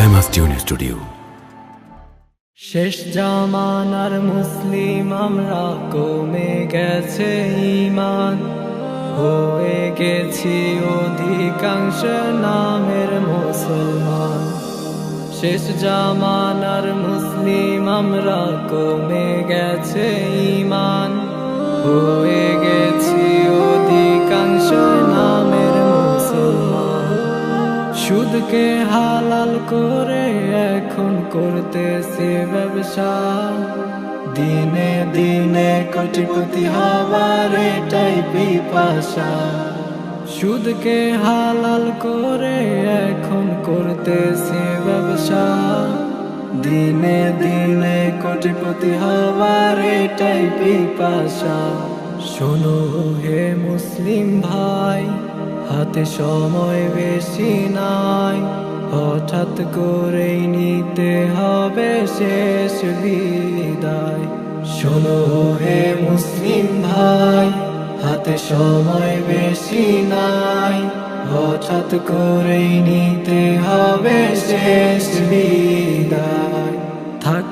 Famous tune studio. শেষ জামানার মুসলিম আমরা কমে গেছে ইমান হয়ে গেছি অধিকাংশ নামের মুসলমান। শেষ জামানার মুসলিম আমরা কমে গেছে ইমান হয়ে সুদকে হালাল করে এখন করতেছে ব্যবসা। দিনে দিনে কোটিপতি হবার এটাই পিপাসা। সুদকে হালাল করে এখন করতেছে ব্যবসা। দিনে দিনে কোটিপতি হবার এটাই পিপাসা। শোনো হে মুসলিম ভাই হাতে সময় বেশি নাই। হঠাৎ করেই নিতে হবে শেষ বিদায়। শোনো হে মুসলিম ভাই, হাতে সময় বেশি নাই। হঠাৎ করেই নিতে হবে শেষ বিদায়।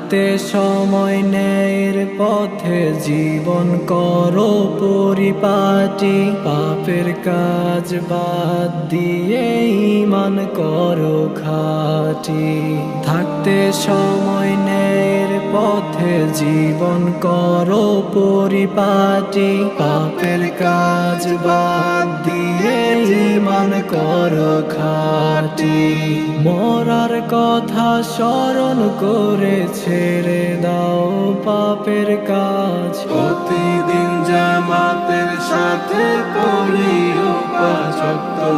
থাকতে সময় ন্যায়ের পথে জীবন করো পরিপাটি। পাপের কাজ বাদ দিয়ে ইমান করো খাটি। থাকতে সময় ন্যায়ের পথে জীবন করো পরিপাটি। পাপের কাজ বাদ দিয়ে ইমান করো খাটি মরার কথা স্মরণ করে ছেড়ে দাও পাপের কাজ। প্রতিদিন জামাতের সাথে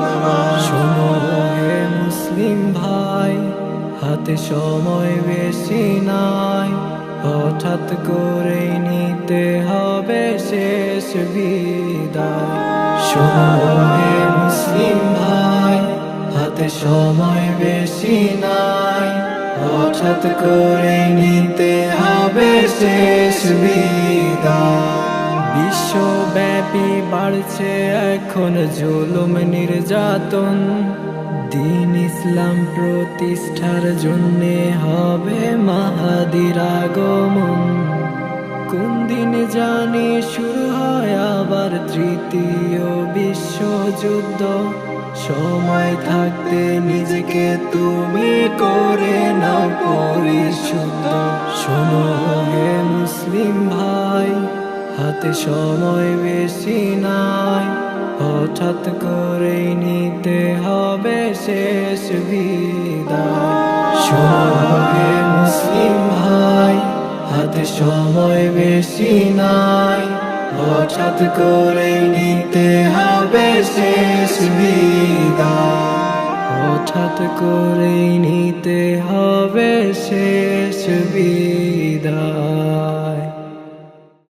নামাজ শোনো হে মুসলিম ভাই হাতে সময় বেশি নাই। হঠাৎ করে নিতে হবে শেষ শোনো হে মুসলিম ভাই, হাতে সময় বেশি নাই। হঠাৎ করে নিতে হবে শেষ বিদায়। বিশ্বব্যাপী বাড়ছে এখন জুলুম নির্যাতন। দিন ইসলাম প্রতিষ্ঠার জন্যে হবে মাহাদির আগমন। কোন দিন জানি শুরু হয় আবার তৃতীয় বিশ্বযুদ্ধ। সময় থাকতে নিজেকে তুমি করে নাও পরিশুদ্ধ। শোনো হে মুসলিম ভাই, হাতে সময় বেশি নাই। হঠাৎ করে নিতে হবে শেষ বিদায়। শোনো হে সময় বেশি নাই। হঠাৎ করে নিতে হবে শেষ বিদায়। হঠাৎ করে নিতে হবে শেষ